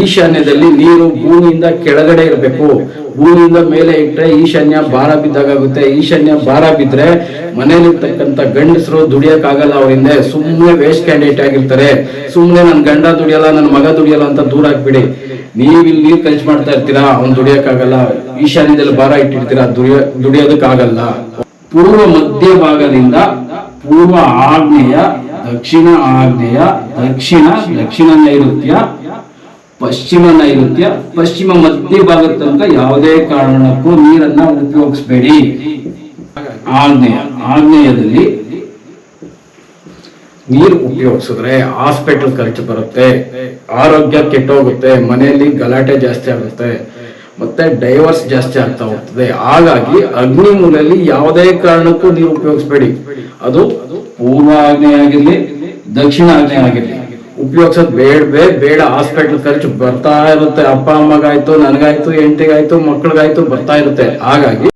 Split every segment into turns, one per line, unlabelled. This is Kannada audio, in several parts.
ಈಶಾನ್ಯದಲ್ಲಿ ನೀರು ಭೂಮಿಯಿಂದ ಕೆಳಗಡೆ ಇರಬೇಕು. ಭೂಮಿಯಿಂದ ಮೇಲೆ ಇಟ್ಟರೆ ಈಶಾನ್ಯ ಭಾರ ಬಿದ್ದಾಗುತ್ತೆ ಈಶಾನ್ಯ ಭಾರ ಬಿದ್ರೆ ಮನೇಲಿರ್ತಕ್ಕಂಥ ಗಂಡಸರು ದುಡಿಯಕ್ಕಾಗಲ್ಲ ಅವರಿಂದ. ಸುಮ್ಮನೆ ವೇಸ್ಟ್ ಕ್ಯಾಂಡಿಡೇಟ್ ಆಗಿರ್ತಾರೆ. ಸುಮ್ಮನೆ ನನ್ನ ಗಂಡ ದುಡಿಯಲ್ಲ ನನ್ನ ಮಗ ದುಡಿಯಲ್ಲ ಅಂತ ದೂರ ಹಾಕ್ಬಿಡಿ ನೀವು ಇಲ್ಲಿ ನೀರು ಖರ್ಚು ಮಾಡ್ತಾ ಇರ್ತೀರಾ? ಅವ್ನು ದುಡಿಯಕ್ಕಾಗಲ್ಲ. ಈಶಾನ್ಯದಲ್ಲಿ ಭಾರ ಇಟ್ಟಿರ್ತೀರಾ? ದುಡಿಯ, ದುಡಿಯೋದಕ್ಕಾಗಲ್ಲ. ಪೂರ್ವ ಮಧ್ಯ ಭಾಗದಿಂದ ಪೂರ್ವ ಆಗ್ನೇಯ, ದಕ್ಷಿಣ ಆಗ್ನೇಯ, ದಕ್ಷಿಣ ದಕ್ಷಿಣ ನೈಋತ್ಯ ಪಶ್ಚಿಮ ನೈಋತ್ಯ, ಪಶ್ಚಿಮ ಮಧ್ಯ ಭಾಗದ ತನಕ ಯಾವುದೇ ಕಾರಣಕ್ಕೂ ನೀರನ್ನ ಉಪಯೋಗಿಸಬೇಡಿ. ಆಗ್ನೇಯ ಆಗ್ನೇಯದಲ್ಲಿ ನೀರು ಉಪಯೋಗಿಸಿದ್ರೆ ಹಾಸ್ಪಿಟಲ್ ಖರ್ಚು ಬರುತ್ತೆ, ಆರೋಗ್ಯ ಕೆಟ್ಟೋಗುತ್ತೆ, ಮನೆಯಲ್ಲಿ ಗಲಾಟೆ ಜಾಸ್ತಿ ಆಗುತ್ತೆ, ಮತ್ತೆ ಡೈವರ್ಸ್ ಜಾಸ್ತಿ ಆಗ್ತಾ ಹೋಗ್ತದೆ. ಹಾಗಾಗಿ ಅಗ್ನಿ ಮೂಲಲ್ಲಿ ಯಾವುದೇ ಕಾರಣಕ್ಕೂ ನೀರು ಉಪಯೋಗಿಸಬೇಡಿ. ಅದು ಪೂರ್ವ ಆಗ್ನೇಯ ಆಗಿರ್ಲಿ ದಕ್ಷಿಣ ಆಗ್ನೇಯ ಆಗಿರ್ಲಿ ಉಪಯೋಗಿಸೋದು ಬೇಡವೇ ಬೇಡ ಹಾಸ್ಪಿಟಲ್ ಖರ್ಚು ಬರ್ತಾ ಇರುತ್ತೆ. ಅಪ್ಪ, ಅಮ್ಮಗಾಯ್ತು, ನನಗಾಯ್ತು ಹೆಂಡತಿಗಾಯ್ತು ಮಕ್ಳಿಗಾಯ್ತು, ಬರ್ತಾ ಇರುತ್ತೆ. ಹಾಗಾಗಿ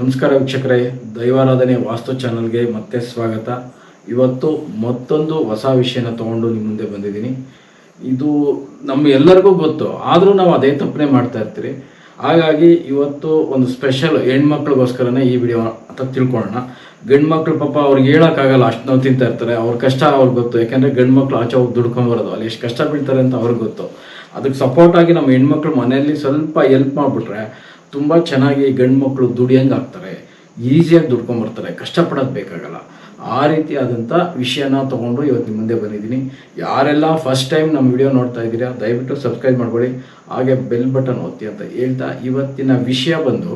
ನಮಸ್ಕಾರ ವೀಕ್ಷಕರೇ. ದೈವಾರಾಧನೆ ವಾಸ್ತು ಚಾನಲ್ಗೆ ಮತ್ತೆ ಸ್ವಾಗತ. ಇವತ್ತು ಮತ್ತೊಂದು ಹೊಸ ವಿಷಯನ ತಗೊಂಡು ನಿಮ್ಮ ಮುಂದೆ ಬಂದಿದ್ದೀನಿ. ಇದು ನಮ್ಮ ಎಲ್ಲರಿಗೂ ಗೊತ್ತು. ಆದರೂ ನಾವು ಅದೇ ತಪ್ಪನೆ ಮಾಡ್ತಾ ಇರ್ತೀರಿ. ಹಾಗಾಗಿ ಇವತ್ತು ಒಂದು ಸ್ಪೆಷಲ್ ಹೆಣ್ಮಕ್ಳಿಗೋಸ್ಕರನೇ ಈ ವಿಡಿಯೋ ಅಂತ ತಿಳ್ಕೊಳ್ಳೋಣ. ಗಂಡು ಮಕ್ಳು ಪಾಪ ಅವ್ರಿಗೆ ಹೇಳೋಕ್ಕಾಗಲ್ಲ, ಅಷ್ಟು ನಾವು ತಿಂತಾ ಇರ್ತಾರೆ. ಅವ್ರ ಕಷ್ಟ ಅವ್ರಿಗೆ ಗೊತ್ತು. ಯಾಕೆಂದರೆ ಗಂಡು ಮಕ್ಳು ಆಚೆ ಹೋಗಿ ದುಡ್ಕೊಂಬರೋದು ಅಲ್ಲಿ ಎಷ್ಟು ಕಷ್ಟ ಬೀಳ್ತಾರೆ ಅಂತ ಅವ್ರಿಗೆ ಗೊತ್ತು. ಅದಕ್ಕೆ ಸಪೋರ್ಟ್ ಆಗಿ ನಮ್ಮ ಹೆಣ್ಮಕ್ಳು ಮನೆಯಲ್ಲಿ ಸ್ವಲ್ಪ ಹೆಲ್ಪ್ ಮಾಡಿಬಿಟ್ರೆ ತುಂಬ ಚೆನ್ನಾಗಿ ಗಂಡು ಮಕ್ಕಳು ದುಡಿಯಂಗೆ ಆಗ್ತಾರೆ. ಈಸಿಯಾಗಿ ದುಡ್ಕೊಂಬರ್ತಾರೆ ಕಷ್ಟಪಡೋದು ಬೇಕಾಗಲ್ಲ. ಆ ರೀತಿಯಾದಂಥ ವಿಷಯನ ತೊಗೊಂಡು ಇವತ್ತು ಮುಂದೆ ಬಂದಿದ್ದೀನಿ. ಯಾರೆಲ್ಲ ಫಸ್ಟ್ ಟೈಮ್ ನಮ್ಮ ವಿಡಿಯೋ ನೋಡ್ತಾ ಇದ್ದೀರಾ, ದಯವಿಟ್ಟು ಸಬ್ಸ್ಕ್ರೈಬ್ ಮಾಡ್ಕೊಳ್ಳಿ. ಹಾಗೆ ಬೆಲ್ ಬಟನ್ ಒತ್ತಿ ಅಂತ ಹೇಳ್ತಾ ಇವತ್ತಿನ ವಿಷಯ ಬಂದು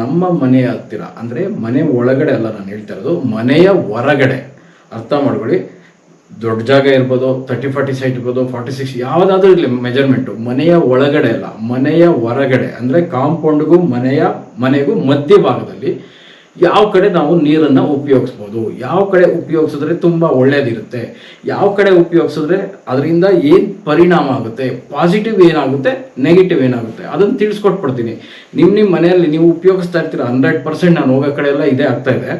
ನಮ್ಮ ಮನೆಯ ಹತ್ತಿರ, ಅಂದರೆ ಮನೆ ಒಳಗಡೆ ಅಲ್ಲ ನಾನು ಹೇಳ್ತಾ ಇರೋದು, ಮನೆಯ ಹೊರಗಡೆ ಅರ್ಥ ಮಾಡ್ಕೊಳ್ಳಿ. ದೊಡ್ಡ ಜಾಗ ಇರ್ಬೋದು ತರ್ಟಿ ಫಾರ್ಟಿ ಸೈಟ್ ಇರ್ಬೋದು ಫಾರ್ಟಿ ಸಿಕ್ಸ್ ಯಾವುದಾದ್ರೂ ಇರಲಿ ಮೆಜರ್ಮೆಂಟು ಮನೆಯ ಒಳಗಡೆ ಅಲ್ಲ, ಮನೆಯ ಹೊರಗಡೆ, ಅಂದರೆ ಕಾಂಪೌಂಡ್ಗೂ ಮನೆಯ, ಮನೆಗೂ ಮಧ್ಯ ಭಾಗದಲ್ಲಿ ಯಾವ ಕಡೆ ನಾವು ನೀರನ್ನು ಉಪಯೋಗಿಸ್ಬೋದು? ಯಾವ ಕಡೆ ಉಪಯೋಗಿಸಿದ್ರೆ ತುಂಬ ಒಳ್ಳೇದಿರುತ್ತೆ? ಯಾವ ಕಡೆ ಉಪಯೋಗಿಸಿದ್ರೆ ಅದರಿಂದ ಏನು ಪರಿಣಾಮ ಆಗುತ್ತೆ? ಪಾಸಿಟಿವ್ ಏನಾಗುತ್ತೆ? ನೆಗೆಟಿವ್ ಏನಾಗುತ್ತೆ? ಅದನ್ನು ತಿಳಿಸ್ಕೊಟ್ಬಿಡ್ತೀನಿ. ನಿಮ್ಮ ನಿಮ್ಮ ಮನೆಯಲ್ಲಿ ನೀವು ಉಪಯೋಗಿಸ್ತಾ ಇರ್ತೀರ ಹಂಡ್ರೆಡ್ ಪರ್ಸೆಂಟ್ ನಾನು ಹೋಗೋ ಕಡೆ ಎಲ್ಲ ಇದೇ ಆಗ್ತಾ ಇದೆ.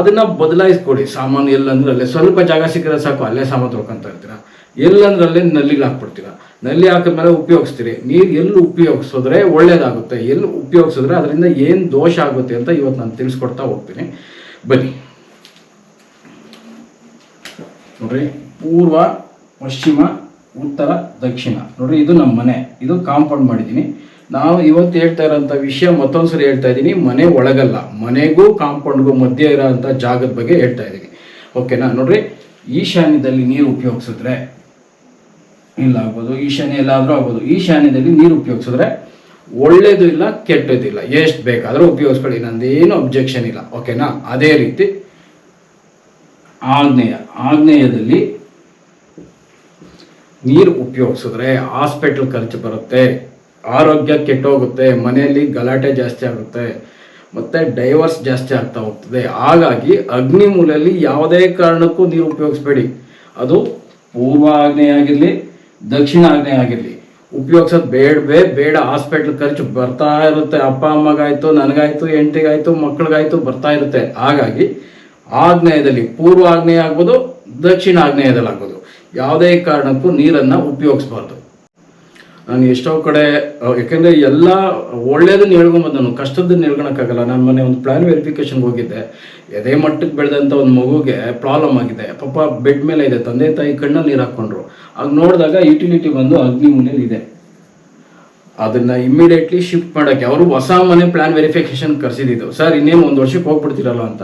ಅದನ್ನು ಬದಲಾಯಿಸ್ಕೊಡಿ. ಸಾಮಾನು ಎಲ್ಲಂದ್ರೆ ಅಲ್ಲೇ ಸ್ವಲ್ಪ ಜಾಗ ಸಿಕ್ಕರೆ ಸಾಕು, ಅಲ್ಲೇ ಸಾಮಾನು ತೊಳ್ಕೊತಾ ಇರ್ತೀರ. ಎಲ್ಲಂದ್ರಲ್ಲೇ ನಲ್ಲಿಗೆ ಹಾಕ್ಬಿಡ್ತೀರ. ನಲ್ಲಿ ಹಾಕಿದ್ಮೇಲೆ ಉಪಯೋಗಿಸ್ತೀರಿ. ನೀರು ಎಲ್ಲಿ ಉಪಯೋಗಿಸಿದ್ರೆ ಒಳ್ಳೇದಾಗುತ್ತೆ. ಎಲ್ಲಿ ಉಪಯೋಗಿಸಿದ್ರೆ ಅದರಿಂದ ಏನು ದೋಷ ಆಗುತ್ತೆ ಅಂತ ಇವತ್ತು ನಾನು ತಿಳಿಸ್ಕೊಡ್ತಾ ಹೋಗ್ತೀನಿ. ಬನ್ನಿ. ನೋಡ್ರಿ, ಪೂರ್ವ, ಪಶ್ಚಿಮ, ಉತ್ತರ, ದಕ್ಷಿಣ. ನೋಡ್ರಿ, ಇದು ನಮ್ಮ ಮನೆ. ಇದು ಕಾಂಪೌಂಡ್ ಮಾಡಿದ್ದೀನಿ. ನಾವು ಇವತ್ತು ಹೇಳ್ತಾ ಇರೋಂಥ ವಿಷಯ ಮತ್ತೊಂದ್ಸರಿ ಹೇಳ್ತಾ ಇದ್ದೀನಿ. ಮನೆ ಒಳಗಲ್ಲ. ಮನೆಗೂ ಕಾಂಪೌಂಡ್ಗೂ ಮಧ್ಯೆ ಇರೋಂಥ ಜಾಗದ ಬಗ್ಗೆ ಹೇಳ್ತಾ ಇದ್ದೀನಿ. ಓಕೆನಾ? ನೋಡ್ರಿ, ಈಶಾನ್ಯದಲ್ಲಿ ನೀರು ಉಪಯೋಗಿಸಿದ್ರೆ ಇಲ್ಲ ಆಗ್ಬೋದು ಈಶಾನ್ಯ ಎಲ್ಲಾದರೂ ಆಗ್ಬೋದು. ಈಶಾನ್ಯದಲ್ಲಿ ನೀರು ಉಪಯೋಗಿಸಿದ್ರೆ ಒಳ್ಳೇದು ಇಲ್ಲ, ಕೆಟ್ಟದ್ದು ಇಲ್ಲ. ಎಷ್ಟು ಬೇಕಾದರೂ ಉಪಯೋಗಿಸ್ಕೊಳ್ಳಿ. ನಂದೇನು ಅಬ್ಜೆಕ್ಷನ್ ಇಲ್ಲ. ಓಕೆನಾ ಅದೇ ರೀತಿ ಆಗ್ನೇಯ ಆಗ್ನೇಯದಲ್ಲಿ ನೀರು ಉಪಯೋಗಿಸಿದ್ರೆ ಹಾಸ್ಪಿಟಲ್ ಖರ್ಚು ಬರುತ್ತೆ, ಆರೋಗ್ಯ ಕೆಟ್ಟೋಗುತ್ತೆ, ಮನೆಯಲ್ಲಿ ಗಲಾಟೆ ಜಾಸ್ತಿ ಆಗುತ್ತೆ, ಮತ್ತೆ ಡೈವರ್ಸ್ ಜಾಸ್ತಿ ಆಗ್ತಾ ಹೋಗ್ತದೆ. ಹಾಗಾಗಿ ಅಗ್ನಿ ಮೂಲಲ್ಲಿ ಯಾವುದೇ ಕಾರಣಕ್ಕೂ ನೀರು ಉಪಯೋಗಿಸ್ಬೇಡಿ. ಅದು ಪೂರ್ವ ಆಗ್ನೇಯ ಆಗಿರಲಿ ದಕ್ಷಿಣ ಆಗ್ನೇಯ ಆಗಿರಲಿ. ಉಪಯೋಗಿಸೋದು ಬೇಡವೇ ಬೇಡ ಹಾಸ್ಪಿಟ್ಲ್ ಖರ್ಚು ಬರ್ತಾ ಇರುತ್ತೆ. ಅಪ್ಪ, ಅಮ್ಮಗಾಯ್ತು, ನನಗಾಯ್ತು ಎಂಟಿಗಾಯ್ತು ಮಕ್ಳಿಗಾಯ್ತು ಬರ್ತಾ ಇರುತ್ತೆ. ಹಾಗಾಗಿ ಆಗ್ನೇಯದಲ್ಲಿ ಪೂರ್ವ ಆಗ್ನೇಯ ಆಗ್ಬೋದು, ದಕ್ಷಿಣ ಆಗ್ನೇಯದಲ್ಲಿ ಆಗ್ಬೋದು ಯಾವುದೇ ಕಾರಣಕ್ಕೂ ನೀರನ್ನು ಉಪಯೋಗಿಸ್ಬಾರ್ದು. ನಾನು ಎಷ್ಟೋ ಕಡೆ ಯಾಕೆಂದ್ರೆ ಎಲ್ಲ ಒಳ್ಳೇದನ್ನ ಹೇಳ್ಕೊಂಬೋದು ನಾನು ಕಷ್ಟದನ್ನ ಹೇಳ್ಕೊಳಕ್ಕಾಗಲ್ಲ. ನಾನು ಮೊನ್ನೆ ಒಂದು ಪ್ಲಾನ್ ವೆರಿಫಿಕೇಶನ್ಗೆ ಹೋಗಿದ್ದೆ. ಎದೆ ಮಟ್ಟಕ್ಕೆ ಬೆಳೆದಂಥ ಒಂದು ಮಗುಗೆ ಪ್ರಾಬ್ಲಮ್ ಆಗಿದೆ. ಪಾಪ ಬೆಡ್ ಮೇಲೆ ಇದೆ. ತಂದೆ ತಾಯಿ ಕಣ್ಣಲ್ಲಿ ನೀರು ಹಾಕ್ಕೊಂಡ್ರು. ಆಗ ನೋಡಿದಾಗ ಯುಟಿಲಿಟಿ ಬಂದು ಅಗ್ನಿ ಮನೇಲಿ ಇದೆ. ಅದನ್ನ ಇಮಿಡಿಯೇಟ್ಲಿ ಶಿಫ್ಟ್ ಮಾಡೋಕ್ಕೆ ಅವರು ಹೊಸ ಮನೆ ಪ್ಲಾನ್ ವೆರಿಫಿಕೇಶನ್ ಕರೆಸಿದ್ದು ಸರ್, ಇನ್ನೇನು ಒಂದು ವರ್ಷಕ್ಕೆ ಹೋಗ್ಬಿಡ್ತಿರಲ್ಲ ಅಂತ.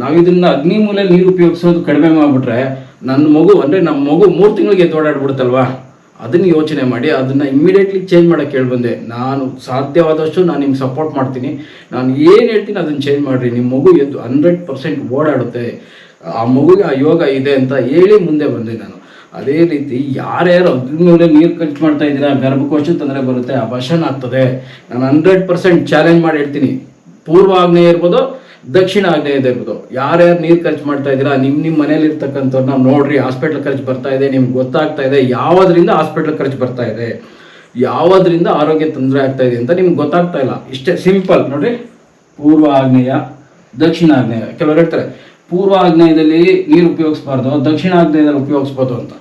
ನಾವು ಇದನ್ನ ಅಗ್ನಿ ಮೂಲೆ ನೀರು ಉಪಯೋಗಿಸೋದು ಕಡಿಮೆ ಮಾಡಿಬಿಟ್ರೆ ನನ್ನ ಮಗು, ಅಂದರೆ ನಮ್ಮ ಮಗು ಮೂರು ತಿಂಗಳಿಗೆ ಎದ್ದೋಡಾಡ್ಬಿಡುತ್ತಲ್ವಾ? ಅದನ್ನ ಯೋಚನೆ ಮಾಡಿ, ಅದನ್ನ ಇಮಿಡಿಯೇಟ್ಲಿ ಚೇಂಜ್ ಮಾಡೋಕೆ ಹೇಳಿ ಬಂದೆ. ನಾನು ಸಾಧ್ಯವಾದಷ್ಟು ನಾನು ನಿಮ್ಗೆ ಸಪೋರ್ಟ್ ಮಾಡ್ತೀನಿ. ನಾನು ಏನು ಹೇಳ್ತೀನಿ ಅದನ್ನ ಚೇಂಜ್ ಮಾಡಿರಿ. ನಿಮ್ಮ ಮಗು ಎದ್ದು ಹಂಡ್ರೆಡ್ ಪರ್ಸೆಂಟ್ ಓಡಾಡುತ್ತೆ. ಆ ಮಗುಗೆ ಆ ಯೋಗ ಇದೆ ಅಂತ ಹೇಳಿ ಮುಂದೆ ಬಂದೆ ನಾನು. ಅದೇ ರೀತಿ ಯಾರ್ಯಾರು ಅದ್ರ ಮೇಲೆ ನೀರು ಖರ್ಚು ಮಾಡ್ತಾ ಇದ್ದೀರಾ, ಗರ್ಭಕೋಶ ತೊಂದರೆ ಬರುತ್ತೆ ಅಭಾಷಣ ಆಗ್ತದೆ ನಾನು ಹಂಡ್ರೆಡ್ ಪರ್ಸೆಂಟ್ ಚಾಲೆಂಜ್ ಮಾಡಿ ಹೇಳ್ತೀನಿ. ಪೂರ್ವ ಆಗ್ನೇ ಇರ್ಬೋದು ದಕ್ಷಿಣ ಆಗ್ನೇಯದ ಇರ್ಬೋದು. ಯಾರ್ಯಾರು ನೀರು ಖರ್ಚು ಮಾಡ್ತಾ ಇದ್ದೀರಾ ನಿಮ್ಮ ನಿಮ್ಮ ಮನೇಲಿ ಇರ್ತಕ್ಕಂಥವ್ರನ್ನ ನೋಡ್ರಿ ಹಾಸ್ಪಿಟ್ಲ್ ಖರ್ಚು ಬರ್ತಾ ಇದೆ, ನಿಮ್ಗೆ ಗೊತ್ತಾಗ್ತಾ ಇದೆ, ಯಾವ್ದ್ರಿಂದ ಹಾಸ್ಪಿಟ್ಲ್ ಖರ್ಚು ಬರ್ತಾ ಇದೆ, ಯಾವ್ದ್ರಿಂದ ಆರೋಗ್ಯ ತೊಂದರೆ ಆಗ್ತಾ ಇದೆ ಅಂತ ನಿಮ್ಗೆ ಗೊತ್ತಾಗ್ತಾ ಇಲ್ಲ. ಇಷ್ಟೇ ಸಿಂಪಲ್ ನೋಡ್ರಿ. ಪೂರ್ವ ಆಗ್ನೇಯ, ದಕ್ಷಿಣ ಆಗ್ನೇಯ. ಕೆಲವರು ಹೇಳ್ತಾರೆ, ಪೂರ್ವ ಆಗ್ನೇಯದಲ್ಲಿ ನೀರು ಉಪಯೋಗಿಸ್ಬಾರ್ದು, ದಕ್ಷಿಣ ಆಗ್ನೇಯದಲ್ಲಿ ಉಪಯೋಗಿಸ್ಬೋದು ಅಂತ.